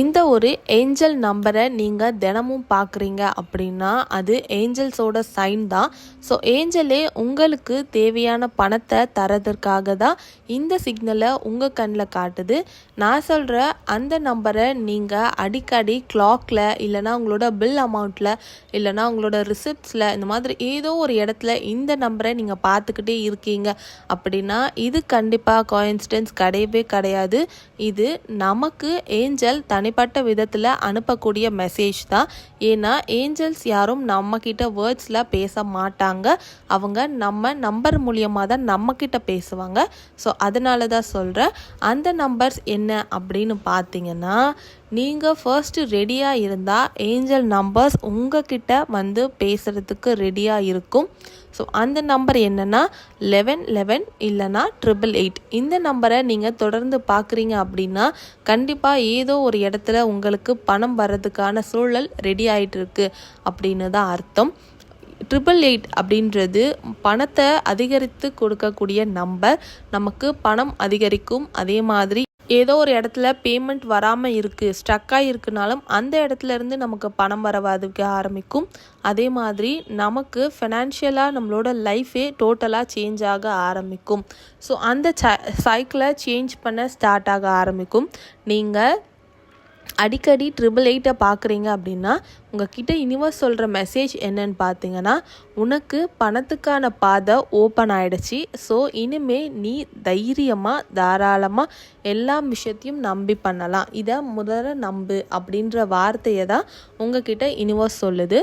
இந்த ஒரு ஏஞ்சல் நம்பரை நீங்கள் தினமும் பார்க்குறீங்க அப்படின்னா அது ஏஞ்சல்ஸோட சைன் தான். ஸோ ஏஞ்சலே உங்களுக்கு தேவையான பணத்தை தரதற்காக தான் இந்த சிக்னலை உங்கள் கண்ணில் காட்டுது. நான் சொல்கிற அந்த நம்பரை நீங்கள் அடிக்கடி கிளாக்கில் இல்லைனா உங்களோட பில் அமௌண்ட்டில் இல்லைனா உங்களோட ரிசிப்ட்ஸில் இந்த மாதிரி ஏதோ ஒரு இடத்துல இந்த நம்பரை நீங்கள் பார்த்துக்கிட்டே இருக்கீங்க அப்படின்னா இது கண்டிப்பாக கோயின்சிடென்ஸ் கிடையவே கிடையாது. இது நமக்கு ஏஞ்சல் தனிப்பட்ட விதத்தில் அனுப்பக்கூடிய மெசேஜ் தான். ஏன்னா ஏஞ்சல்ஸ் யாரும் நம்மக்கிட்ட வேர்ட்ஸில் பேச மாட்டாங்க. அவங்க நம்ம நம்பர் மூலியமாக தான் நம்மக்கிட்ட பேசுவாங்க. ஸோ அதனால தான் சொல்கிறேன் அந்த நம்பர்ஸ் என்ன அப்படின்னு பார்த்தீங்கன்னா நீங்கள் ஃபர்ஸ்ட்டு ரெடியாக இருந்தால் ஏஞ்சல் நம்பர்ஸ் உங்ககிட்ட வந்து பேசுகிறதுக்கு ரெடியாக இருக்கும். ஸோ அந்த நம்பர் என்னென்னா லெவன் லெவன் இல்லைனா ட்ரிபிள் எயிட் இந்த நம்பரை நீங்கள் தொடர்ந்து பார்க்குறீங்க அப்படின்னா கண்டிப்பாக ஏதோ ஒரு இடத்துல உங்களுக்கு பணம் வர்றதுக்கான சூழல் ரெடி ஆகிட்டுருக்கு அப்படின்னு தான் அர்த்தம். ட்ரிபிள் எயிட் அப்படின்றது பணத்தை அதிகரித்து கொடுக்கக்கூடிய நம்பர் நமக்கு பணம் அதிகரிக்கும். அதே மாதிரி ஏதோ ஒரு இடத்துல பேமெண்ட் வராமல் இருக்குது ஸ்டக்காக இருக்குனாலும் அந்த இடத்துல இருந்து நமக்கு பணம் வரவாதுக்க ஆரம்பிக்கும். அதே மாதிரி நமக்கு ஃபினான்ஷியலாக நம்மளோட லைஃபே டோட்டலாக சேஞ்ச் ஆக ஆரம்பிக்கும். ஸோ அந்த சைக்கிளை சேஞ்ச் பண்ண ஸ்டார்ட் ஆக ஆரம்பிக்கும். நீங்கள் அடிக்கடி ட்ரிபிள் எயிட்டை பார்க்குறீங்க அப்படின்னா உங்ககிட்ட யூனிவர்ஸ் சொல்கிற மெசேஜ் என்னன்னு பார்த்தீங்கன்னா உனக்கு பணத்துக்கான பாதை ஓப்பன் ஆகிடுச்சி ஸோ இனிமே நீ தைரியமாக தாராளமாக எல்லா விஷயத்தையும் நம்பி பண்ணலாம். இதை முதல்ல நம்பு அப்படின்ற வார்த்தையை தான் உங்ககிட்ட யூனிவர்ஸ் சொல்லுது.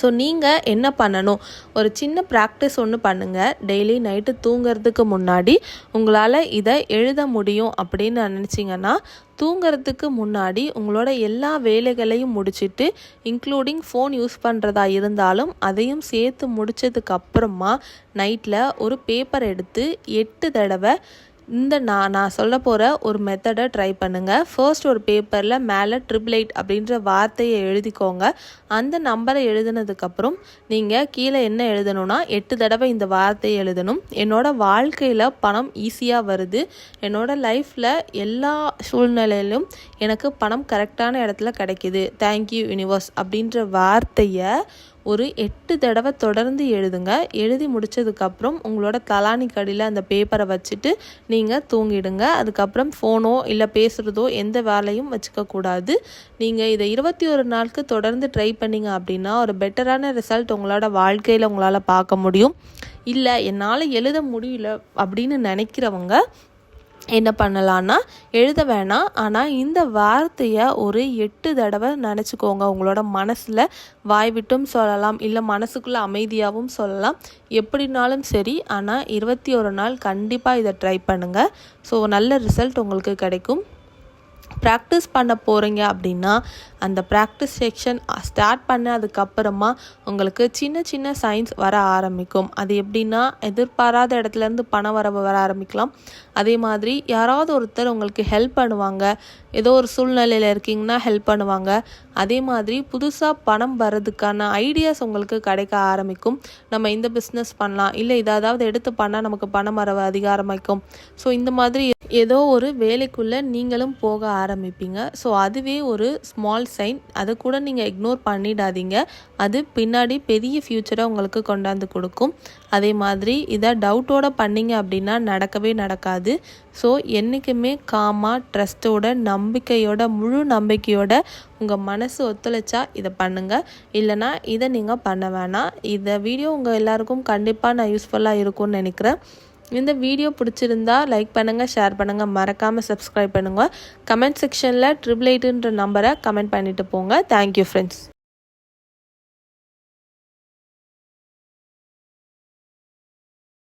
ஸோ நீங்கள் என்ன பண்ணணும்? ஒரு சின்ன ப்ராக்டிஸ் ஒன்று பண்ணுங்கள் டெய்லி நைட்டு தூங்கிறதுக்கு முன்னாடி உங்களால் இதை எழுத முடியும் அப்படின்னு நினச்சிங்கன்னா தூங்கிறதுக்கு முன்னாடி உங்களோட எல்லா வேலைகளையும் முடிச்சுட்டு இன்க்ளூடிங் ஃபோன் யூஸ் பண்ணுறதா இருந்தாலும் அதையும் சேர்த்து முடித்ததுக்கப்புறமா நைட்டில் ஒரு பேப்பர் எடுத்து எட்டு தடவை இந்த நான் நான் சொல்ல போகிற ஒரு மெத்தடை ட்ரை பண்ணுங்கள் ஃபர்ஸ்ட் ஒரு பேப்பரில் மேலே ட்ரிபிள் எயிட் அப்படின்ற வார்த்தையை எழுதிக்கோங்க. அந்த நம்பரை எழுதினதுக்கப்புறம் நீங்கள் கீழே என்ன எழுதணும்னா எட்டு தடவை இந்த வார்த்தையை எழுதணும். என்னோடய வாழ்க்கையில் பணம் ஈஸியாக வருது. என்னோடய லைஃப்பில் எல்லா சூழ்நிலையிலும் எனக்கு பணம் கரெக்டான இடத்துல கிடைக்கிது. தேங்க்யூ யூனிவர்ஸ் அப்படின்ற வார்த்தையை ஒரு எட்டு தடவை தொடர்ந்து எழுதுங்க. எழுதி முடித்ததுக்கப்புறம் உங்களோட தலானி கடியில் அந்த பேப்பரை வச்சுட்டு நீங்கள் தூங்கிடுங்க. அதுக்கப்புறம் ஃபோனோ இல்லை பேசுகிறதோ எந்த வேலையும் வச்சுக்கக்கூடாது நீங்கள் இதை இருபத்தி ஒரு நாளுக்கு தொடர்ந்து ட்ரை பண்ணிங்க அப்படின்னா ஒரு பெட்டரான ரிசல்ட் உங்களோட வாழ்க்கையில் உங்களால் பார்க்க முடியும். இல்லை என்னால் எழுத முடியல அப்படின்னு நினைக்கிறவங்க என்ன பண்ணலான்னா எழுத வேணாம். ஆனால் இந்த வார்த்தையை ஒரு எட்டு தடவை நினச்சிக்கோங்க. உங்களோட மனசில் வாய் விட்டும் சொல்லலாம் இல்லை மனசுக்குள்ளே அமைதியாகவும் சொல்லலாம். எப்படினாலும் சரி ஆனால் இருபத்தி ஒரு நாள் கண்டிப்பாக இதை ட்ரை பண்ணுங்கள் ஸோ நல்ல ரிசல்ட் உங்களுக்கு கிடைக்கும். ப்ராக்டிஸ் பண்ண போகிறீங்க அப்படின்னா அந்த ப்ராக்டிஸ் செக்ஷன் ஸ்டார்ட் பண்ண அதுக்கப்புறமா உங்களுக்கு சின்ன சின்ன சைன்ஸ் வர ஆரம்பிக்கும். அது எப்படின்னா எதிர்பாராத இடத்துலேருந்து பணம் வர வர ஆரம்பிக்கலாம். அதே மாதிரி யாராவது ஒருத்தர் உங்களுக்கு ஹெல்ப் பண்ணுவாங்க. ஏதோ ஒரு சூழ்நிலையில் இருக்கீங்கன்னா ஹெல்ப் பண்ணுவாங்க. அதே மாதிரி புதுசாக பணம் வர்றதுக்கான ஐடியாஸ் உங்களுக்கு கிடைக்க ஆரம்பிக்கும். நம்ம இந்த பிஸ்னஸ் பண்ணலாம். இல்லை இதாவது எடுத்து பண்ணால் நமக்கு பணம் வர அதிகாரமிக்கும் ஸோ இந்த மாதிரி ஏதோ ஒரு வேலைக்குள்ளே நீங்களும் போக ஆரம்பிப்பீங்க. ஸோ அதுவே ஒரு ஸ்மால் சைன் அதை கூட நீங்கள் இக்னோர் பண்ணிடாதீங்க. அது பின்னாடி பெரிய ஃப்யூச்சரை உங்களுக்கு கொண்டாந்து கொடுக்கும். அதே மாதிரி இதை டவுட்டோட பண்ணிங்க அப்படின்னா நடக்கவே நடக்காது. ஸோ என்றைக்குமே காமாக ட்ரஸ்ட்டோட நம்பிக்கையோட முழு நம்பிக்கையோட உங்கள் மனசு ஒத்துழைச்சா இதை பண்ணுங்கள் இல்லைனா இதை நீங்கள் பண்ண வேணாம். இந்த வீடியோ உங்கள் எல்லாருக்கும் கண்டிப்பாக நான் யூஸ்ஃபுல்லாக இருக்கும்னு நினைக்கிறேன். இந்த வீடியோ பிடிச்சிருந்தா லைக் பண்ணுங்கள் ஷேர் பண்ணுங்கள் மறக்காமல் சப்ஸ்கிரைப் பண்ணுங்கள் கமெண்ட் செக்ஷனில் ட்ரிபிள் எயிட்டுன்ற நம்பரை கமெண்ட் பண்ணிவிட்டு போங்க. Thank you friends